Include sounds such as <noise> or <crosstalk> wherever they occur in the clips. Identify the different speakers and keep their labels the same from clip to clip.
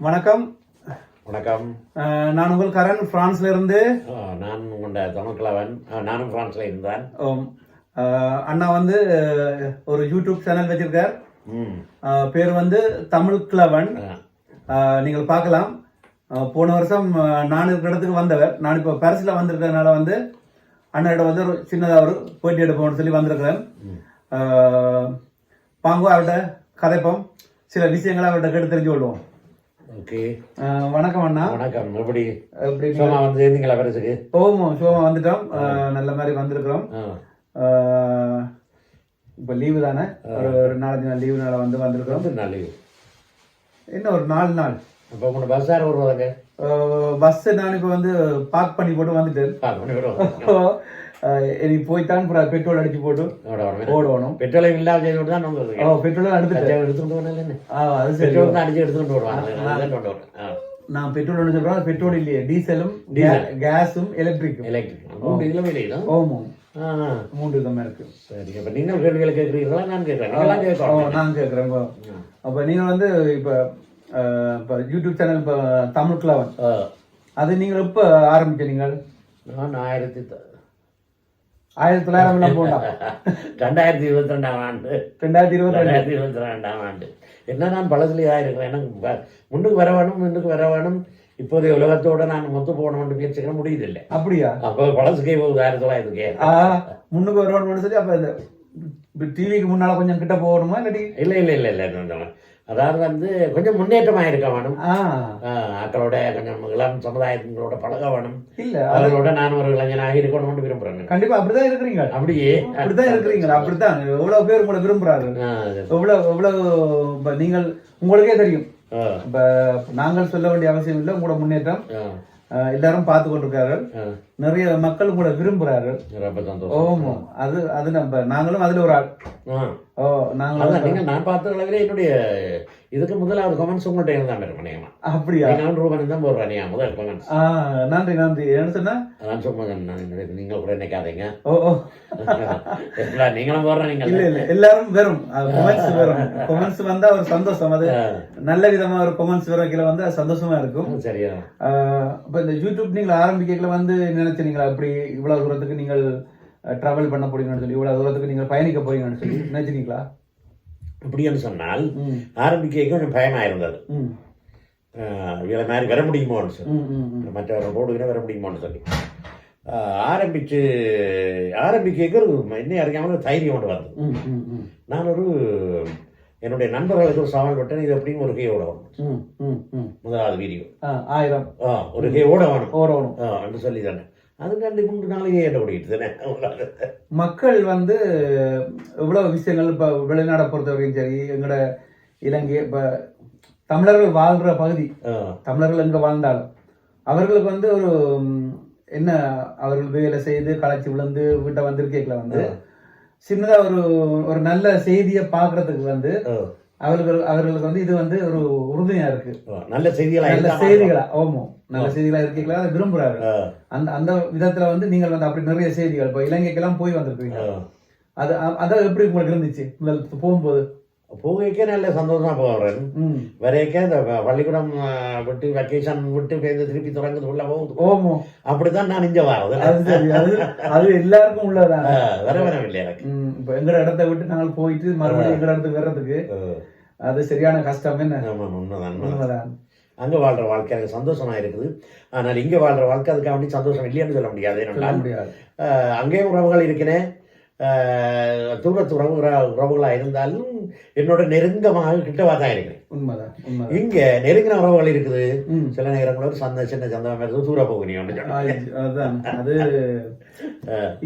Speaker 1: வணக்கம்.
Speaker 2: வணக்கம்.
Speaker 1: நான் உங்கள் கரண் பிரான்ஸ்ல இருந்து
Speaker 2: நான் உங்களோட தமிழ்கிழவன் ஆ, நானும் பிரான்ஸ்ல இருந்தேன்
Speaker 1: அண்ணா வந்து ஒரு யூடியூப் சேனல் வச்சிருக்கார். பேர் வந்து தமிழ் கிழவன் அஹ், நீங்கள் பார்க்கலாம். போன வருஷம் நான் இருக்கிற இடத்துக்கு வந்தவர். நான் இப்போ பரிசில் வந்திருக்கிறதுனால வந்து அண்ணாட்ட வந்து ஒரு சின்னதாக ஒரு பேட்டி எடுப்போம்னு சொல்லி வந்திருக்கிறேன். பாங்கோ அவர்கிட்ட கதைப்போம். சில விஷயங்களை அவர்கிட்ட கேட்டு தெரிஞ்சு கொள்வோம்
Speaker 2: ஓகே
Speaker 1: வணக்கம் அண்ணா.
Speaker 2: வணக்கம். எப்படி?
Speaker 1: எப்படி
Speaker 2: சும்மா வந்து இருந்தீங்களா பரிசுக்கு?
Speaker 1: ஓமோ ஷோமா வந்துட்டோம். நல்ல மாதிரி வந்திருக்கிறோம். இப்ப லீவு தானே? ஒரு ஒரு நாலஞ்சு நாள் லீவு நாள வந்து வந்திருக்கிறோம்.
Speaker 2: ரொம்ப நல்லது
Speaker 1: இன்னும் ஒரு நாலு நாள்.
Speaker 2: இப்போ உங்களோட பஸ் யார் வருவாங்க?
Speaker 1: பஸ் நான் இப்ப வந்து பார்க் பண்ணி போட்டு வந்துட்டேன். இனி போய்த்தான் பெட்ரோல் அடிச்சு போட்டு ஓடணும்.
Speaker 2: பெட்ரோலையும் இல்லாம செய்து தான்
Speaker 1: ஓ பெட்ரோல் எடுத்துட்டேன்.
Speaker 2: எடுத்துட்டு வரல
Speaker 1: அது சரி.
Speaker 2: பெட்ரோல் தான் அடிச்சு எடுத்துட்டு வருவாங்க.
Speaker 1: நான் பெட்ரோல் ஒன்று சொல்றேன் பெட்ரோல் இல்லையே. டீசலும் கேஸும் எலக்ட்ரிக்கும்
Speaker 2: எலக்ட்ரிக் மூணு இதில் இல்லையா
Speaker 1: மூன்று விதமா இருக்கு.
Speaker 2: சரி அப்போ நீங்கள் கேள்விகளை கேட்குறீங்களா நான் கேட்குறேன்.
Speaker 1: நான் கேட்குறேன். அப்ப நீங்க வந்து இப்ப இப்ப யூடியூப் சேனல் இப்ப தமிழ் கிளவன்
Speaker 2: ஆ.
Speaker 1: அது நீங்க எப்ப ஆரம்பிச்ச நீங்கள்?
Speaker 2: நான் ஆயிரத்தி
Speaker 1: ஆயிரத்தி தொள்ளாயிரம் போண்டாம் <laughs>
Speaker 2: ரெண்டாயிரத்தி இருபத்தி ரெண்டாம் ஆண்டு.
Speaker 1: ரெண்டாயிரத்தி இருபத்தி ரெண்டு
Speaker 2: ரெண்டாயிரத்தி இருபத்தி ரெண்டாம் ஆண்டு. என்ன நான் பழசுலையா இருக்கிறேன் எனக்கு முன்னுக்கு வர வேணும் முன்னுக்கு வர வேணும். இப்போதைய உலகத்தோட நான் மொத்து போகணும்னு முயற்சிக்க முடியுதில்லை.
Speaker 1: அப்படியா?
Speaker 2: அப்போ பழசுக்கே போகுது ஆயிரத்தி தொள்ளாயிரத்துக்கே.
Speaker 1: முன்னுக்கு வருவான்னு சொல்லி அப்ப டிவிக்கு முன்னால கொஞ்சம் கிட்ட போகணுமா இல்லாட்டி
Speaker 2: இல்லை இல்லை இல்லை இல்லை இல்லை அதாவது வந்து கொஞ்சம் முன்னேற்றமாக இருக்க வேணும் ஆக்களோட கொஞ்சம் இளம் சமுதாயங்களோட பழக வேணும்.
Speaker 1: இல்ல
Speaker 2: அவர்களோட நான் ஒரு இளைஞனாக இருக்கணும்னு விரும்புகிறேன்
Speaker 1: கண்டிப்பா அப்படிதான் இருக்கிறீங்க.
Speaker 2: அப்படியே
Speaker 1: அப்படிதான் இருக்கிறீங்க. அப்படித்தான். எவ்வளவு பேர் உங்களை விரும்புறாரு. எவ்வளவு எவ்வளவு நீங்கள் உங்களுக்கே தெரியும். இப்ப நாங்கள் சொல்ல வேண்டிய அவசியம் இல்லை உங்களோட முன்னேற்றம். எல்லாரும் பார்த்து கொண்டிருக்கார்கள் நிறைய மக்கள் உங்களை விரும்புறார்கள் ஓமோ அது அது நம்ம நாங்களும் அதுல ஒரு ஆள். ஓ நாங்களும்
Speaker 2: நான் பார்த்த அளவில் என்னுடைய இதுக்கு முதலாவது கமெண்ட்ஸ் உங்கள்கிட்ட இருந்தால் இருக்கும் நியமா
Speaker 1: அப்படியா?
Speaker 2: நீங்கள் ரூபாய் தான் போடுறேன் நீ முதல் கமெண்ட்ஸ்
Speaker 1: ஆ நன்றி நன்றி. என்ன சொன்னா?
Speaker 2: சும்மா நான் என்னுடைய நீங்கள் கூட நினைக்காதீங்க
Speaker 1: ஓ ஓ.
Speaker 2: இல்ல, நீங்களும் போடுற
Speaker 1: இல்ல
Speaker 2: நீங்கள்.
Speaker 1: இல்ல எல்லாரும் வெறும். கொமெண்ட்ஸ் வெறும். கொமெண்ட்ஸ் வந்தா ஒரு சந்தோஷம். அது நல்ல விதமா ஒரு கொமெண்ட்ஸ் வரக்கில வந்து அது சந்தோஷமா இருக்கும்.
Speaker 2: சரியா.
Speaker 1: இப்ப இந்த யூடியூப் நீங்கள் ஆரம்பிக்கல வந்து நினைச்சீங்களா இப்படி இவ்வளவு தூரத்துக்கு நீங்கள் டிராவல் பண்ண போறீங்கன்னு சொல்லி இவ்வளவு தூரத்துக்கு நீங்கள் பயணிக்க போறீங்கன்னு சொல்லி நினைச்சீங்களா
Speaker 2: அப்படின்னு சொன்னால் ஆரம்பிக்க கொஞ்சம் பயமா இருந்தது. இவளை மாதிரி வர முடியுமோன்னு சொல்லி.
Speaker 1: ம் ம் ம்.
Speaker 2: மற்றவர்கள் போடுகிற வர முடியுமோன்னு சொல்லி. ஆரம்பிச்சு ஆரம்பிக்க ஒரு என்ன அறியாமல் ஒரு தைரியம் கொண்டு வந்தது. நான் ஒரு என்னுடைய நண்பர்களுக்கு ஒரு சவால் விட்டேன் இது எப்படியும் ஒரு கை ஓட வேணும்
Speaker 1: ம் ம் ம்.
Speaker 2: முதலாவது வீடியோ.
Speaker 1: ஆயிரம்.
Speaker 2: ஆ ஒரு கை ஓட வேணும்
Speaker 1: ஓடணும்.
Speaker 2: ஆ என்று சொல்லி தானே அது கண்டு மூன்று நாளைக்கு ஏட்ட ஓடிட்டு
Speaker 1: மக்கள் வந்து இவ்வளவு விஷயங்கள் இப்ப வெளிநாடை பொறுத்த வரைக்கும் சரி எங்களோட இலங்கை இப்ப தமிழர்கள் வாழ்ற பகுதி தமிழர்கள் எங்க வாழ்ந்தாலும் அவர்களுக்கு வந்து ஒரு என்ன அவர்கள் வேலை செய்து களைச்சி விழுந்து வீட்டை வந்திருக்கேக்கல வந்து? சின்னதா ஒரு ஒரு நல்ல செய்தியை பாக்குறதுக்கு வந்து. அவர்கள் அவர்களுக்கு வந்து இது வந்து ஒரு உறுதுணையா இருக்கு.
Speaker 2: நல்ல செய்திகளா
Speaker 1: நல்ல செய்திகளா ஓமோ நல்ல செய்திகளா இருக்கீங்களா? அதை விரும்புறாரு. அந்த அந்த விதத்துல வந்து நீங்கள் வந்து அப்படி நிறைய செய்திகள் இப்போ இலங்கைக்கெல்லாம் போய் வந்திருக்கீங்க. அது அதான் எப்படி உங்களுக்கு இருந்துச்சு? போகும்போது?
Speaker 2: போகைக்கே நல்ல சந்தோஷமா போகிறேன். வரைக்கே இந்த பள்ளிக்கூடம் விட்டு வெக்கேஷன் விட்டு பேருந்து திருப்பி தொடங்குது உள்ள போகுது.
Speaker 1: ஓமோ.
Speaker 2: அப்படித்தான் நான் இங்க வரது
Speaker 1: அது எல்லாருக்கும் உள்ளதான்?
Speaker 2: வர வரவில்லை எனக்கு?
Speaker 1: இப்ப எங்கட இடத்த விட்டு நாங்கள் போயிட்டு மறுபடியும் எங்கட இடத்துக்கு வர்றதுக்கு அது சரியான கஷ்டம் என்ன?
Speaker 2: உண்மைதான் உண்மைதான். அங்க வாழ்ற வாழ்க்கை எனக்கு சந்தோஷமா இருக்குது. ஆனால் இங்க வாழ்ற வாழ்க்கை அதுக்காக வேண்டி சந்தோஷம் இல்லையான்னு சொல்ல முடியாது
Speaker 1: முடியாது.
Speaker 2: அங்கேயும் உறவுகள் இருக்கிறேன் தூரத்து உறவு உறவுகளாக இருந்தாலும் என்னோட நெருங்கமாக கிட்டவா தான் இருக்கிறேன்.
Speaker 1: உண்மைதான்
Speaker 2: இங்க நெருங்கின உறவுகள் இருக்குது. சில நேரங்களோட சந்த சின்ன சந்தம் இருக்குது தூர அப்படின்னு.
Speaker 1: அதுதான் அது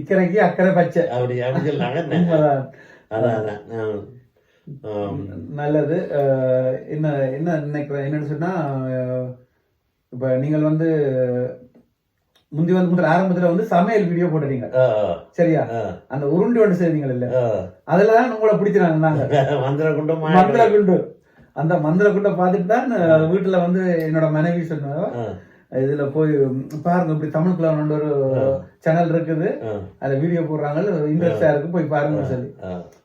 Speaker 1: இக்கரைக்கு அக்கறை பச்சை.
Speaker 2: அப்படி அப்படி சொல்லாங்க அதான் அதான்.
Speaker 1: நல்லது. என்ன என்ன நினைக்கிறேன்? என்னன்னு சொன்னா இப்ப நீங்கள் வந்து முந்தி வந்து முதல் ஆரம்பத்துல வந்து சமையல் வீடியோ போட்டுறீங்க. சரியா. அந்த உருண்டு ஒன்று செய்வீங்க இல்ல
Speaker 2: ஆஹ்.
Speaker 1: அதுலதான் உங்களை பிடிச்சினாங்க நாங்க. <laughs>
Speaker 2: மந்திர குண்டம்
Speaker 1: மந்திர குண்டு. அந்த மந்திர குண்டை பார்த்துட்டு தான் வீட்டுல வந்து என்னோட மனைவி சொன்னா இதுல போய் பாருங்க இப்படி தமிழ் கிளவன் ஒரு சேனல் இருக்குது. அதுல வீடியோ போடுறாங்க இன்ட்ரெஸ்டா இருக்கு போய் பாருங்கன்னு சொல்லி.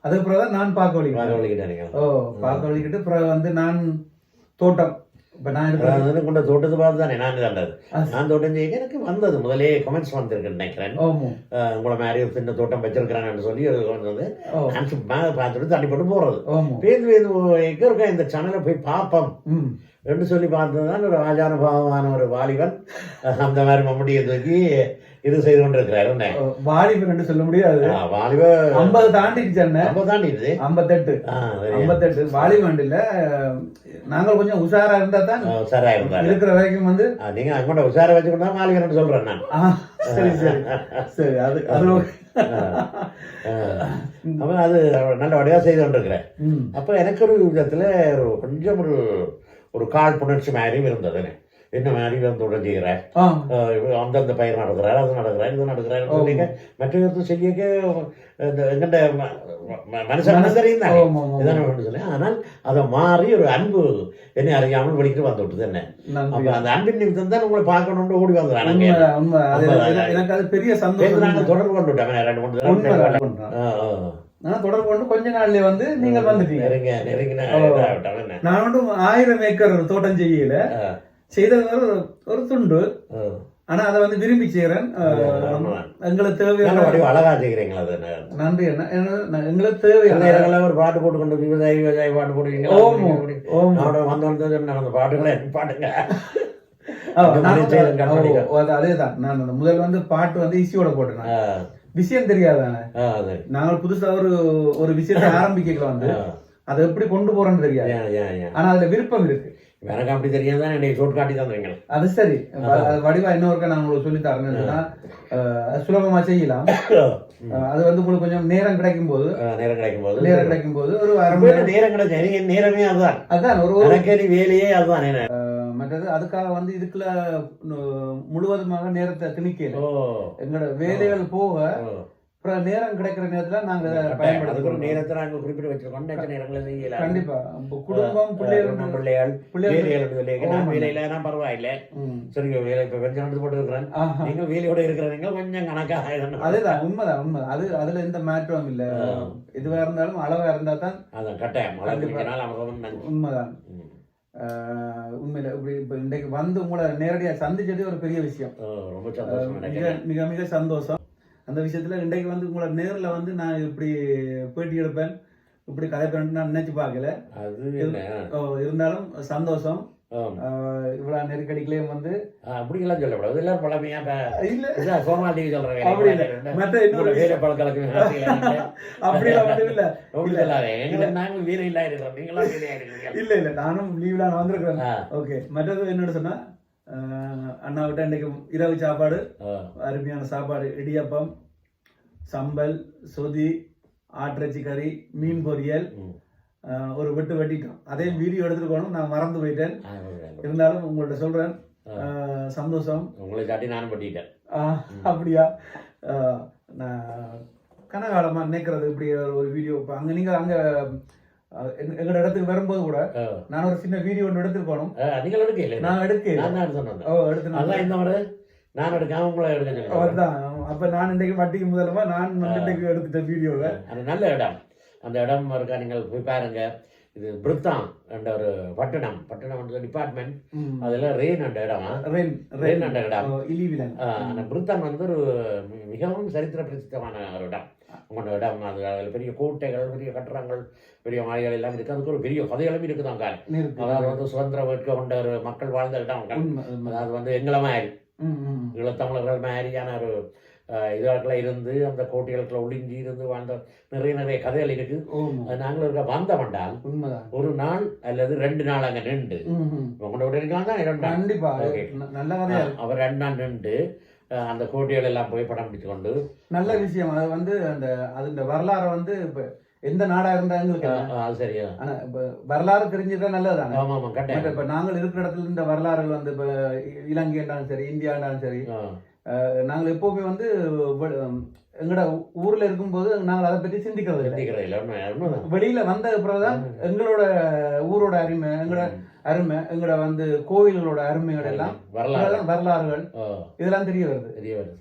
Speaker 1: அதுக்கப்புறம் தான் நான் பார்க்க வழிக்கிட்டேன். ஓ பார்க்க வழிக்கிட்டு அப்புறம் வந்து நான் தோட்டம். இப்ப நான் இருக்கிறது.
Speaker 2: அதாவது கொண்ட தோட்டத்தை பார்த்து தானே நான் இதாண்டது
Speaker 1: ஆ.
Speaker 2: நான் தோட்டம் செய்ய எனக்கு வந்தது. முதலே கமெண்ட்ஸ் வந்திருக்கு நினைக்கிறேன். உங்களை மாதிரி ஒரு சின்ன தோட்டம் வச்சிருக்கிறான்னு சொல்லி
Speaker 1: ஓ.
Speaker 2: நான் சும்மா பார்த்துட்டு தள்ளி போட்டு போறது
Speaker 1: ஓமோ
Speaker 2: பேருந்து பேருந்து இருக்கா இந்த சேனலை போய் பார்ப்போம். என்று சொல்லி பார்த்ததுதான் ஒரு ஆஜானுபாவமான ஒரு வாலிபன் அந்த மாதிரி மம்முடியை தூக்கி இது செய்து கொண்டிருக்கிறாரு. என்ன?
Speaker 1: வாலிபர் என்று சொல்ல முடியாது.
Speaker 2: ஆ, வாலிப
Speaker 1: ஐம்பது தாண்டிடுச்சு அண்ணன்
Speaker 2: நம்ம தாண்டி இது
Speaker 1: ஐம்பத்தெட்டு. ஐம்பத்தெட்டு. வாலிபன் இல்ல. நாங்கள் கொஞ்சம் உஷாரா இருந்தா தான்
Speaker 2: ஆ, சரியா இருந்தாரு.
Speaker 1: இருக்கிற வரைக்கும் வந்து
Speaker 2: நீங்க அங்கோட உஷார வச்சுக்கொண்டா வாலிபன் சொல்றேன் நான்.
Speaker 1: சரி சரி. சரி அது அது.
Speaker 2: அப்ப அது நல்ல வடிவா செய்து கொண்டிருக்கிறேன் அப்ப எனக்கு ஒரு விதத்துல ஒரு கொஞ்சம் ஒரு ஒரு கால் புணர்ச்சி மாதிரியும் இருந்தது என்ன மாதிரி செய்கிறேன்
Speaker 1: ஆ.
Speaker 2: அந்தந்த பயிர் நடக்கிறார் அது நடக்கிறார் இது நடக்கிறார் சொல்லிங்க மற்ற செய்யக்க இந்த எங்கண்ட மனுஷன் தெரியும் தானே. இதானே சொல்லி ஆனால் அதை மாறி ஒரு அன்பு என்னை அறியாமல் வெளிக்கிட்டு வந்து விட்டுது என்ன?
Speaker 1: நன்றி.
Speaker 2: அப்ப அந்த அன்பின் நிமித்தம் தான் உங்களை பார்க்கணும்னு ஓடி
Speaker 1: உண்மை. எனக்கு- அது பெரிய சந்தோஷம்.
Speaker 2: நாங்கள் தொடர்பு கொண்டு விட்டோம் ரெண்டு மூணு
Speaker 1: நான் தொடர்பு கொண்டு கொஞ்ச நாள்லயே வந்து நீங்கள் வந்துட்டீங்க. நான் ஒன்றும் ஆயிரம் ஏக்கர் தோட்டம் செய்யல. செய்தது ஒரு ஒரு துண்டு. ஆனா அதை வந்து விரும்பி செய்யறேன். எங்களுக்கு தேவையான
Speaker 2: அழகா என்ன?
Speaker 1: நன்றி. என்ன எங்களுக்கு தேவையான
Speaker 2: ஒரு பாட்டு போட்டுக்கொண்டு விவசாயி விவசாயி பாட்டு போடுவீங்களா
Speaker 1: ஓமோ
Speaker 2: வந்து வந்து பாட்டுகளை
Speaker 1: அது அதேதான். நான் முதல் வந்து பாட்டு வந்து இசியோட போட்டேன் விஷயம் தெரியாதானே. நாங்கள் புதுசா ஒரு ஒரு விஷயத்தை ஆரம்பிக்க வந்து அதை எப்படி கொண்டு போறோம்னு தெரியாது. ஆனா அதுல விருப்பம் இருக்கு.
Speaker 2: எனக்கு அப்படி தெரியாது தான் என்னை ஷோட் காட்டி தந்துவீங்க
Speaker 1: அது சரி. அது வடிவா இன்னொருக்கா நான் உங்களுக்கு சொல்லி தரேன். சொன்னா அஹ், அது சுலபமா செய்யலாம். அது வந்து உங்களுக்கு கொஞ்சம் நேரம் கிடைக்கும் போது
Speaker 2: நேரம் கிடைக்கும் போது
Speaker 1: நேரம் கிடைக்கும் போது ஒரு அரை
Speaker 2: நேரம். கிடைச்சா நேரமே அதுதான்.
Speaker 1: அதான் ஒரு
Speaker 2: வேலையே அதுதான். என்ன
Speaker 1: அஹ், மற்றது அதுக்காக வந்து இதுக்குள்ள முழுவதுமாக நேரத்தை திணிக்கல. எங்களோட வேலைகள் போக. அப்புறம் நேரம் கிடைக்கிற நேரத்துல நாங்க பயன்படுத்துறோம்
Speaker 2: நேரத்தை நாங்கள் குறிப்பிட்டு வச்சிருக்கோம். செய்யலாம்?
Speaker 1: கண்டிப்பா. குடும்பம் பிள்ளைகள்
Speaker 2: நான். வேலையில நான் பரவாயில்ல.
Speaker 1: ம்.
Speaker 2: சரி வேலை இப்ப கொஞ்சம் நடந்து போட்டு இருக்கிறேன்
Speaker 1: ஆஹா.
Speaker 2: நீங்கள் வேலையோட இருக்கிறவங்க கொஞ்சம் கணக்காக
Speaker 1: அதேதான் உண்மைதான் உண்மை அது அதுல எந்த மாற்றமும் இல்ல. எதுவா இருந்தாலும் அளவா இருந்தா தான்
Speaker 2: அதான் கட்டாயம்.
Speaker 1: உண்மைதான். உண்மையில இப்படி இப்ப இன்றைக்கு வந்து உங்களை நேரடியா சந்திச்சதே ஒரு பெரிய விஷயம்.
Speaker 2: ஓ, ரொம்ப சந்தோஷம்
Speaker 1: மிக மிக மிக சந்தோஷம். அந்த விஷயத்துல இன்றைக்கு வந்து உங்களை நேர்ல வந்து நான் இப்படி பேட்டி எடுப்பேன். இப்படி கதைப்பேன் நான் நினைச்சு பார்க்கல.
Speaker 2: அது
Speaker 1: இருந்தாலும் சந்தோஷம். இவ்வளவு நெருக்கடிகளையும் வந்து
Speaker 2: ஆ, அப்படியெல்லாம் சொல்லக்கூடாது. எல்லாரும் பழமையா
Speaker 1: இல்ல.
Speaker 2: இதான் சோமாலிக்கு சொல்ற
Speaker 1: அப்படி இல்ல. மற்ற இன்னொரு
Speaker 2: உங்களோட வேலை பழக்கலக்கு <laughs>
Speaker 1: அப்படி எல்லாம் ஒண்ணும் இல்ல.
Speaker 2: எங்களை நாங்கள் வீரம் இல்லா. இருக்கிறோம் நீங்களா வீரையா இருக்கிறீங்க
Speaker 1: இல்ல இல்ல. நானும் லீவ்ல நான் வந்திருக்கிறேன். ஓகே மற்றது என்னோட சொன்னா அண்ணா விட்ட இன்னைக்கு இரவு சாப்பாடு அருமையான சாப்பாடு. இடியப்பம் சம்பல் சொதி ஆட்டிறைச்சி கறி மீன் பொரியல் ஒரு வெட்டு வெட்டிட்டோம். அதே வீடியோ எடுத்துருக்கணும் நான் மறந்து போயிட்டேன். இருந்தாலும் உங்கள்ட்ட சொல்றேன். சந்தோஷம்.
Speaker 2: உங்களை சாட்டி நானும் பட்டிட்டேன்
Speaker 1: ஆஹ் அப்படியா? நான் கனகாலமா நினைக்கிறது இப்படி ஒரு வீடியோ இப்போ அங்க நீங்க அங்க எங்களோட இடத்துக்கு வரும்போது கூட. நான் ஒரு சின்ன வீடியோ ஒன்று எடுத்துருக்கணும்
Speaker 2: நீங்கள் எடுக்க இல்லை
Speaker 1: நான் எடுக்க
Speaker 2: நான் வந்தேன்.
Speaker 1: ஓ எடுத்து
Speaker 2: அதான் இந்த முறை நான் எடுக்காம உங்களை எடுக்க
Speaker 1: அவர்தான் அப்ப நான் இன்றைக்கு வட்டிக்கு முதலமா நான் இன்றைக்கு எடுத்துட்ட வீடியோவை
Speaker 2: நல்ல இடம். அந்த இடம் இருக்கா நீங்கள் போய் பாருங்க. இது பிரித்தான் என்ற ஒரு பட்டணம். பட்டணம் டிபார்ட்மெண்ட் அதுல ரெயின் என்ற இடமா.
Speaker 1: ரெயின்
Speaker 2: ரெயின் என்ற இடம். அந்த பிரித்தான் வந்து ஒரு மிகவும் சரித்திர பிரசித்தமான ஒரு இடம். உங்களோட இடம் அது அதில் பெரிய கோட்டைகள் பெரிய கட்டடங்கள் பெரிய மலைகள் எல்லாம் இருக்கு. அதுக்கு ஒரு பெரிய கதைகளும் இருக்குது அங்கே. அதாவது வந்து சுதந்திர வேட்க கொண்ட ஒரு மக்கள் வாழ்ந்த இடம். அதாவது வந்து எங்களை மாதிரி. ஈழத்தமிழர்கள் மாதிரியான ஒரு இதுகளுக்குள்ள இருந்து அந்த கோட்டைகளுக்குள்ள ஒளிஞ்சி இருந்து வாழ்ந்த நிறைய நிறைய கதைகள் இருக்கு.
Speaker 1: ஆமா.
Speaker 2: அது நாங்கள் இருக்க வந்த வந்தால்
Speaker 1: உண்மைதான்.
Speaker 2: ஒரு நாள் அல்லது ரெண்டு நாள் அங்க நின்று. உங்களோட விட இருக்கலாம் இரண்டு நாள்.
Speaker 1: நல்ல கதையா.
Speaker 2: அவர் ரெண்டு நாள் நின்று அந்த கோட்டைகள் எல்லாம் போய் படம் பிடிச்சு கொண்டு.
Speaker 1: நல்ல விஷயம். அது வந்து அந்த அது இந்த வரலாறை வந்து இப்ப எந்த நாடா இருந்தா எங்களுக்கு
Speaker 2: சரியா
Speaker 1: ஆனா இப்ப வரலாறு தெரிஞ்சுட்டா நல்லதுதானே?
Speaker 2: ஆமா ஆமா கட்டாயம்.
Speaker 1: இப்ப நாங்கள் இருக்கிற இடத்துல இந்த வரலாறுகள் வந்து இப்ப இலங்கை என்றாலும் சரி இந்தியா என்றாலும் சரி நாங்கள் எப்போவுமே வந்து எங்கட ஊர்ல இருக்கும்போது நாங்கள் அதை பத்தி சிந்திக்கிறது இல்லை.
Speaker 2: உண்மை
Speaker 1: வெளியில வந்த
Speaker 2: ம்.
Speaker 1: எங்களோட ஊரோட அருமை எங்களோட. அருமை எங்களோட வந்து கோவில்களோட அருமைகள் எல்லாம்
Speaker 2: வரலாறு.
Speaker 1: வரலாறுகள். இதெல்லாம் தெரிய வருது.
Speaker 2: தெரிய வருது.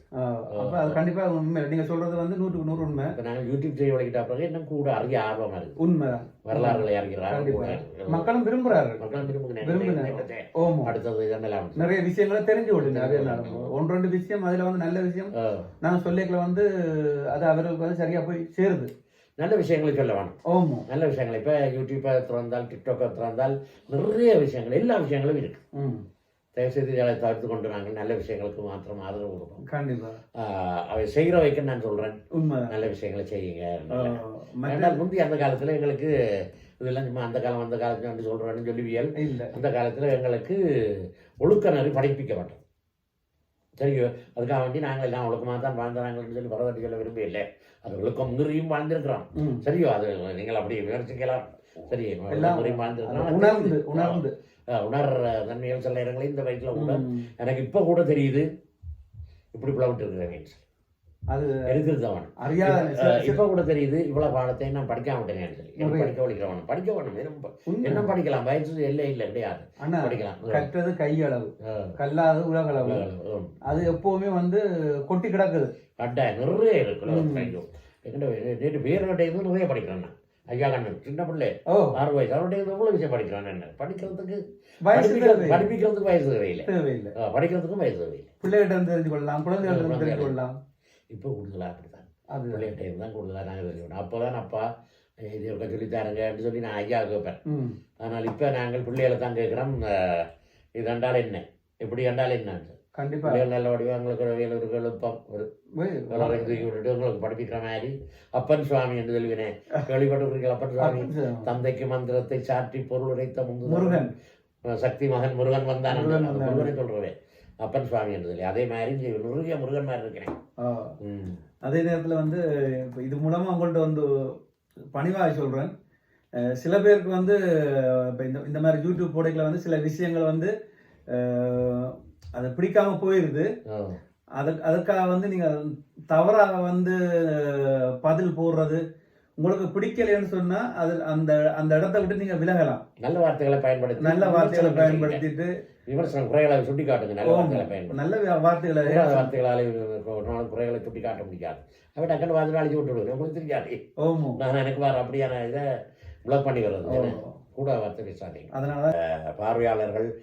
Speaker 1: அப்ப அது கண்டிப்பா உண்மை. நீங்க சொல்றது வந்து நூற்றுக்கு நூறு உண்மை.
Speaker 2: நாங்கள் யூடியூப் செய்ய வழிகிட்ட பிறகு இன்னும் கூட அறிய ஆர்வமா இருக்கு.
Speaker 1: உண்மைதான்.
Speaker 2: வரலாறுகளை அறிகிறார்
Speaker 1: கண்டிப்பா. மக்களும் விரும்புறார்கள்.
Speaker 2: மக்களும்
Speaker 1: விரும்பினாங்க.
Speaker 2: விரும்புகிறேன்
Speaker 1: ஓமோ.
Speaker 2: அடுத்தது இதெல்லாம்
Speaker 1: நிறைய விஷயங்களை தெரிஞ்சு நேரம் ஒன்று ரெண்டு விஷயம் அதுல வந்து நல்ல விஷயம். நான் சொல்லிக்கல வந்து அது அவர்களுக்கு வந்து சரியா போய் சேருது.
Speaker 2: நல்ல விஷயங்களை சொல்ல வேணும்.
Speaker 1: ஓமோ
Speaker 2: நல்ல விஷயங்கள் இப்போ யூடியூப்பை திறந்தால் டிக்டாக்கை திறந்தால் நிறைய விஷயங்கள் எல்லா விஷயங்களும் இருக்கு.
Speaker 1: ம்.
Speaker 2: தயவுசெய்து இதை தவிர்த்து கொண்டு நாங்கள் நல்ல விஷயங்களுக்கு மாத்திரம் ஆதரவு கொடுப்போம்.
Speaker 1: கண்டிப்பா.
Speaker 2: ஆஹ் அவை செய்கிற வைக்க நான் சொல்கிறேன்
Speaker 1: உண்மைதான்
Speaker 2: நல்ல விஷயங்களை செய்யுங்க. ரெண்டால் முந்தி அந்த காலத்தில் எங்களுக்கு இதெல்லாம் சும்மா அந்த காலம் அந்த காலத்துல சொல்கிறேன்னு சொல்லுவியல்.
Speaker 1: இல்ல.
Speaker 2: அந்த காலத்தில் எங்களுக்கு ஒழுக்க நெறி படிப்பிக்க மாட்டோம். சரியோ? அதுக்காக வேண்டி நாங்கள் எல்லாம் ஒழுக்கமாக தான் வாழ்ந்தாங்கன்னு சொல்லி பரதட்டி சொல்ல விரும்பவில்லை. அது ஒழுக்கம் மீறியும் வாழ்ந்திருக்கிறோம். சரியோ? அது நீங்கள் அப்படி விமர்சிக்கலாம் சரி மீறியும் வாழ்ந்திருக்கிறோம்.
Speaker 1: உணர்ந்து உணர்ந்து.
Speaker 2: உணர் தன்மைகள் சில இடங்களில் இந்த வயசுல
Speaker 1: ம்.
Speaker 2: எனக்கு இப்போ கூட தெரியுது. இப்படி பிளவிட்டு இருக்கிறேன்
Speaker 1: அது
Speaker 2: எடுக்கிறது அவன்.
Speaker 1: அறியாத
Speaker 2: இப்போ கூட தெரியுது இவ்வளவு பாடத்தை நான் படிக்காம விட்டேன்னு சொல்லி. எனக்கு. படிக்க வலிக்கிறவன் படிக்க வேணும் என்ன படிக்கலாம் வயசு இல்லை இல்லை கிடையாது.
Speaker 1: அண்ணா
Speaker 2: படிக்கலாம்.
Speaker 1: கற்றது கையளவு. கல்லாது உலகளவு. அது எப்பவுமே வந்து கொட்டி கிடக்குது.
Speaker 2: அட்டை நிறைய இருக்கு நேற்று பேர்கிட்ட இருந்து நிறைய படிக்கிறேன் நான். ஐயா கண்ணன் சின்ன பிள்ளை.
Speaker 1: ஓ.
Speaker 2: ஆறு வயசு. அவர்கிட்ட இருந்து எவ்வளவு விஷயம் படிக்கிறான் என்ன? படிக்கிறதுக்கு படிப்பிக்கிறதுக்கு வயசு தேவையில்லை. படிக்கிறதுக்கும் வயசு தேவையில்லை.
Speaker 1: பிள்ளைகிட்ட இருந்து தெரிஞ்சு கொள்ளலாம் இருந்து தெரிஞ்சு
Speaker 2: குழந்தைகள்.
Speaker 1: கொள்ளலாம்
Speaker 2: இப்போ கூடுதலாக அப்படித்தான்.
Speaker 1: அது
Speaker 2: பிள்ளைகிட்ட இருந்து தான் கூடுதலாக நாங்கள் தெரியும் அப்போ தான் அப்பா இது இருக்க சொல்லித்தாருங்க அப்படின்னு சொல்லி நான் ஐயா கேட்பேன். ஆனால் இப்போ நாங்கள் பிள்ளைகளை தான் கேட்குறோம். இது கண்டால் என்ன? இப்படி கண்டால் என்னன்னு
Speaker 1: கண்டிப்பா.
Speaker 2: பிள்ளைகள் நல்ல வடிவம் எங்களுக்கு ஒரு வேலை ஒரு எழுப்பம் ஒரு விட்டுட்டு உங்களுக்கு படிப்பிக்கிற மாதிரி. அப்பன் சுவாமி என்று சொல்லுவேனே. <laughs> கேள்விப்பட்டிருக்கீங்க அப்பன் சுவாமி? தந்தைக்கு மந்திரத்தை சாற்றி பொருள் உரைத்த
Speaker 1: முருகன்.
Speaker 2: சக்தி மகன் முருகன் வந்தான்.
Speaker 1: முருகன்
Speaker 2: அந்த
Speaker 1: வந்தான்.
Speaker 2: முருகனை சொல்றவே. அப்பன் சுவாமி சொல்லி அதே மாதிரி நிறைய முருகன் மாதிரி இருக்கிறேன்.
Speaker 1: அதே நேரத்துல வந்து இப்ப இது மூலமா உங்கள்ட்ட வந்து பணிவாக சொல்றேன். அஹ் சில பேருக்கு வந்து இப்போ இந்த இந்த மாதிரி யூடியூப் போடைகளை வந்து சில விஷயங்கள் வந்து அது பிடிக்காம போயிருது.
Speaker 2: ஆ.
Speaker 1: அதுக்கு அதுக்காக வந்து நீங்க தவறாக வந்து பதில் போடுறது உங்களுக்கு பிடிக்கலைன்னு சொன்னா அது அந்த அந்த இடத்த விட்டு நீங்க விலகலாம்.
Speaker 2: நல்ல வார்த்தைகளை பயன்படுத்தி
Speaker 1: நல்ல வார்த்தைகளை. பயன்படுத்திட்டு
Speaker 2: விமர்சனம் குறைகளை சுட்டி காட்டுங்க நல்ல வார்த்தைகளை பயன்படுத்தி.
Speaker 1: நல்ல வார்த்தைகளை
Speaker 2: வார்த்தைகளால் குறைகளை சுட்டி காட்ட முடியாது. அவன் டக்குன்னு வாதி அழிச்சு விட்டுடுவேன் உங்களுக்கு தெரியாது.
Speaker 1: ஓமோ
Speaker 2: நான் எனக்கு வேறு அப்படியான இதை பிளாக் பண்ணி வர்றது. கூட வார்த்தை பேசாதீங்க.
Speaker 1: அதனாலதான்
Speaker 2: அஹ் பார்வையாளர்கள்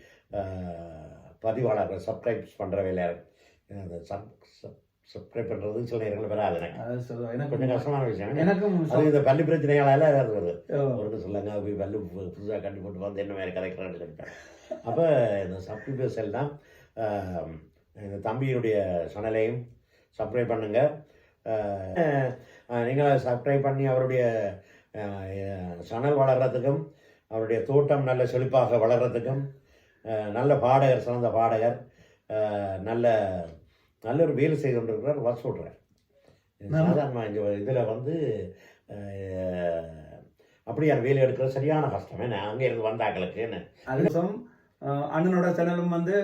Speaker 2: பதிவாளர்கள் சப்ஸ்கிரைப் பண்ணுற வேலை அந்த சப் சப்ஸ்கிரைப் பண்ணுறது சில நேரங்கள் வராது எனக்கு கொஞ்சம் கஷ்டமான விஷயம்
Speaker 1: எனக்கும்
Speaker 2: அது இந்த பள்ளி பிரச்சனைகளால
Speaker 1: ஓ,
Speaker 2: ஒன்று சொல்லுங்க போய் பல்லு பு- புதுசா கட்டி போட்டு வந்து என்ன மாதிரி கதைக்கிறான்னு சொல்லிட்டேன் அப்போ இந்த சப்ஸ்கிரைபர்ஸ் எல்லாம் இந்த தம்பியினுடைய சேனலையும் சப்ஸ்கிரைப் பண்ணுங்க. ஆஹ், ஆஹ், நீங்கள் சப்ஸ்கிரைப் பண்ணி அவருடைய சேனல் வளர்கிறதுக்கும் அவருடைய தோட்டம் நல்ல செழிப்பாக வளர்கிறதுக்கும் நல்ல பாடகர் சிறந்த பாடகர் நல்ல நல்ல ஒரு வேலை செய்து கொண்டிருக்கிறார் வர சொல்கிறேன் சாதாரண இந்த இதில் வந்து ஆஹ், அப்படியான வேலை எடுக்கிறது சரியான கஷ்டம். என்ன அங்கே இருந்து வந்தாக்களுக்கு என்ன?
Speaker 1: அண்ணனோட சேனலும் வந்து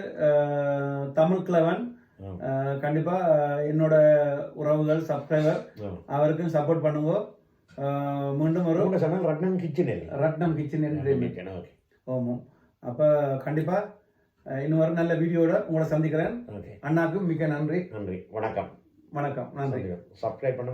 Speaker 1: தமிழ் கிழவன். கண்டிப்பா என்னோட உறவுகள் சப்ஸ்கிரைபர். அவருக்கும் சப்போர்ட் பண்ணுங்க. அஹ், மீண்டும் ஒரு
Speaker 2: channel Rathnam kitchen
Speaker 1: Rathnam kitchen ஓமோ அப்ப கண்டிப்பா ஒரு நல்ல வீடியோட உங்களை சந்திக்கிறேன். அண்ணாக்கும் மிக்க நன்றி.
Speaker 2: நன்றி. வணக்கம்.
Speaker 1: வணக்கம். நன்றி.
Speaker 2: சப்ஸ்கிரைப் பண்ண